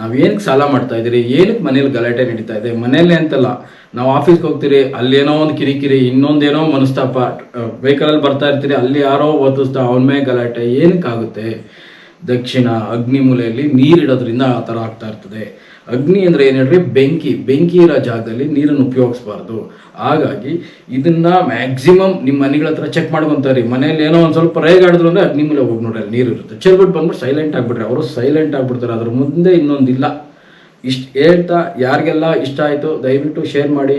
ನಾವೇನಕ್ಕೆ ಸಾಲ ಮಾಡ್ತಾ ಇದ್ದೀರಿ? ಏನಕ್ಕೆ ಮನೇಲಿ ಗಲಾಟೆ ನಡೀತಾ ಇದೆ? ಮನೇಲಿ ಅಂತಲ್ಲ, ನಾವು ಆಫೀಸ್ಗೆ ಹೋಗ್ತೀರಿ, ಅಲ್ಲೇನೋ ಒಂದು ಕಿರಿಕಿರಿ, ಇನ್ನೊಂದೇನೋ ಮನಸ್ತಾಪ ವೆಹಿಕಲಲ್ಲಿ ಬರ್ತಾ ಇರ್ತೀರಿ, ಅಲ್ಲಿ ಯಾರೋ ಓದಿಸ್ತಾ ಅವನ ಮೇಲೆ ಗಲಾಟೆ, ಏನಕ್ಕಾಗುತ್ತೆ? ದಕ್ಷಿಣ ಅಗ್ನಿ ಮೂಲೆಯಲ್ಲಿ ನೀರಿಡೋದ್ರಿಂದ ಆ ಥರ ಆಗ್ತಾ ಇರ್ತದೆ. ಅಗ್ನಿ ಅಂದರೆ ಏನು ಹೇಳ್ರಿ? ಬೆಂಕಿ. ಬೆಂಕಿ ಇರೋ ಜಾಗದಲ್ಲಿ ನೀರನ್ನು ಉಪಯೋಗಿಸ್ಬಾರ್ದು. ಹಾಗಾಗಿ ಇದನ್ನ ಮ್ಯಾಕ್ಸಿಮಮ್ ನಿಮ್ಮ ಮನೆಗಳ ಹತ್ರ ಚೆಕ್ ಮಾಡ್ಕೊಂತಾರೆ ಮನೆಯಲ್ಲಿ ಏನೋ ಒಂದು ಸ್ವಲ್ಪ ರೇಗಾಡಿದ್ರು ಅಂದರೆ ಅಗ್ನಿ ಮೇಲೆ ಹೋಗಿ ನೋಡ್ರಿ ನೀರು ಇರುತ್ತೆ. ಚೆಲ್ಬಿಟ್ಟು ಬಂದ್ಬಿಟ್ಟು ಸೈಲೆಂಟ್ ಆಗ್ಬಿಟ್ರೆ ಅವರು ಸೈಲೆಂಟ್ ಆಗ್ಬಿಡ್ತಾರೆ. ಅದ್ರ ಮುಂದೆ ಇನ್ನೊಂದಿಲ್ಲ ಇಷ್ಟು ಹೇಳ್ತಾ ಯಾರಿಗೆಲ್ಲ ಇಷ್ಟ ಆಯಿತು ದಯವಿಟ್ಟು ಶೇರ್ ಮಾಡಿ.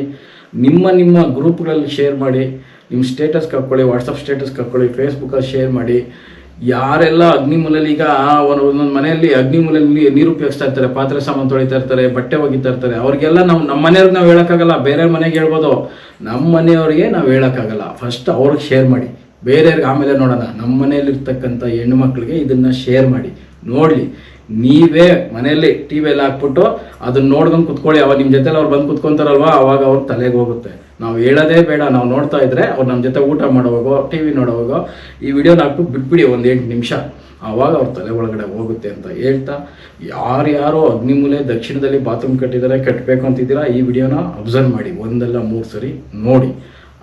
ನಿಮ್ಮ ನಿಮ್ಮ ಗ್ರೂಪ್ಗಳಲ್ಲಿ ಶೇರ್ ಮಾಡಿ. ನಿಮ್ಮ ಸ್ಟೇಟಸ್ ಹಾಕ್ಕೊಳ್ಳಿ ವಾಟ್ಸಪ್ ಸ್ಟೇಟಸ್ಗೆ ಹಾಕ್ಕೊಳ್ಳಿ ಫೇಸ್ಬುಕ್ಕಲ್ಲಿ ಶೇರ್ ಮಾಡಿ. ಯಾರೆಲ್ಲ ಅಗ್ನಿಮೂಲಲ್ಲಿ ಈಗ ಒಂದೊಂದು ಮನೆಯಲ್ಲಿ ಅಗ್ನಿಮೂಲಲ್ಲಿ ನೀರು ಉಪಯೋಗಿಸ್ತಾ ಇರ್ತಾರೆ, ಪಾತ್ರೆ ಸಾಮಾನು ತೊಳಿತಾ ಇರ್ತಾರೆ, ಬಟ್ಟೆ ಒಗಿತಾ ಇರ್ತಾರೆ, ಅವ್ರಿಗೆಲ್ಲ ನಾವು ನಮ್ಮ ಮನೆಯವ್ರಿಗೆ ನಾವು ಹೇಳೋಕ್ಕಾಗಲ್ಲ, ಬೇರೆ ಮನೆಗೆ ಹೇಳ್ಬೋದು. ನಮ್ಮ ಮನೆಯವ್ರಿಗೆ ನಾವು ಹೇಳೋಕ್ಕಾಗಲ್ಲ. ಫಸ್ಟ್ ಅವ್ರಿಗೆ ಶೇರ್ ಮಾಡಿ. ಬೇರೆಯವ್ರಿಗೆ ಆಮೇಲೆ ನೋಡೋಣ. ನಮ್ಮ ಮನೆಯಲ್ಲಿರ್ತಕ್ಕಂಥ ಹೆಣ್ಣು ಮಕ್ಕಳಿಗೆ ಇದನ್ನು ಶೇರ್ ಮಾಡಿ. ನೋಡಲಿ. ನೀವೇ ಮನೆಯಲ್ಲಿ ಟಿ ವಿಯಲ್ಲಿ ಹಾಕ್ಬಿಟ್ಟು ಅದನ್ನ ನೋಡ್ಕೊಂಡು ಕುತ್ಕೊಳ್ಳಿ. ಅವಾಗ ನಿಮ್ಮ ಜೊತೆಲಿ ಅವ್ರು ಬಂದು ಕುತ್ಕೊಂತಾರಲ್ವಾ? ಅವಾಗ ಅವ್ರ ತಲೆಗೆ ಹೋಗುತ್ತೆ. ನಾವು ಹೇಳೋದೇ ಬೇಡ. ನಾವು ನೋಡ್ತಾ ಇದ್ರೆ ಅವ್ರು ನಮ್ಮ ಜೊತೆ ಊಟ ಮಾಡೋವಾಗೋ ಟಿ ವಿ ನೋಡೋವಾಗೋ, ಈ ವಿಡಿಯೋನ ಹಾಕ್ಬಿಟ್ಟು ಬಿಟ್ಬಿಡಿ ಒಂದು ಎಂಟು ನಿಮಿಷ. ಆವಾಗ ಅವ್ರ ತಲೆ ಒಳಗಡೆ ಹೋಗುತ್ತೆ ಅಂತ ಹೇಳ್ತಾ ಯಾರ್ಯಾರೋ ಅಗ್ನಿಮೂಲೆ ದಕ್ಷಿಣದಲ್ಲಿ ಬಾತ್ರೂಮ್ ಕಟ್ಟಿದ್ದಾರೆ ಕಟ್ಟಬೇಕು ಅಂತಿದ್ದೀರಾ, ಈ ವಿಡಿಯೋನ ಅಬ್ಸರ್ವ್ ಮಾಡಿ. ಒಂದಲ್ಲ ಮೂರು ಸರಿ ನೋಡಿ.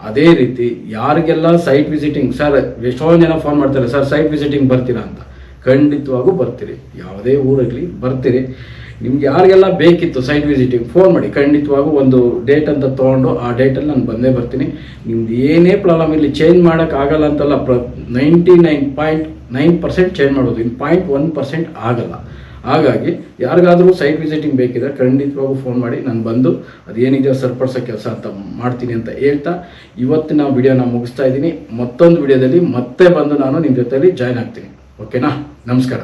ಅದೇ ರೀತಿ ಯಾರಿಗೆಲ್ಲ ಸೈಟ್ ವಿಸಿಟಿಂಗ್ ಸರ್ ಎಷ್ಟೊಂದು ಜನ ಫೋನ್ ಮಾಡ್ತಾರೆ ಸರ್ ಸೈಟ್ ವಿಸಿಟಿಂಗ್ ಬರ್ತೀರಾ? ಅಂತ. ಖಂಡಿತವಾಗೂ ಬರ್ತೀರಿ. ಯಾವುದೇ ಊರಾಗಲಿ ಬರ್ತೀರಿ. ನಿಮ್ಗೆ ಯಾರಿಗೆಲ್ಲ ಬೇಕಿತ್ತು ಸೈಟ್ ವಿಸಿಟಿಂಗ್ ಫೋನ್ ಮಾಡಿ, ಖಂಡಿತವಾಗೂ ಒಂದು ಡೇಟ್ ಅಂತ ತೊಗೊಂಡು ಆ ಡೇಟಲ್ಲಿ ನಾನು ಬಂದೇ ಬರ್ತೀನಿ. ನಿಮ್ದು ಏನೇ ಪ್ರಾಬ್ಲಮ್ ಇರಲಿ ಚೇಂಜ್ ಮಾಡೋಕ್ಕಾಗಲ್ಲ ಅಂತಲ್ಲ, ಪ್ರ ninety nine point nine percent change ಮಾಡೋದು ಇನ್ನು ಪಾಯಿಂಟ್ ಒನ್ ಪರ್ಸೆಂಟ್ ಆಗಲ್ಲ. ಹಾಗಾಗಿ ಯಾರಿಗಾದರೂ ಸೈಟ್ ವಿಸಿಟಿಂಗ್ ಬೇಕಿದ್ರೆ ಖಂಡಿತವಾಗೂ ಫೋನ್ ಮಾಡಿ. ನಾನು ಬಂದು ಅದೇನಿದೆಯೋ ಸರಿಪಡಿಸೋ ಕೆಲಸ ಅಂತ ಮಾಡ್ತೀನಿ ಅಂತ ಹೇಳ್ತಾ ಇವತ್ತಿನ ವಿಡಿಯೋನ ಮುಗಿಸ್ತಾ ಇದ್ದೀನಿ. ಮತ್ತೊಂದು ವಿಡಿಯೋದಲ್ಲಿ ಮತ್ತೆ ಬಂದು ನಾನು ನಿಮ್ಮ ಜೊತೆಯಲ್ಲಿ ಜಾಯ್ನ್ ಆಗ್ತೀನಿ. ಓಕೆನಾ ನಮಸ್ಕಾರ.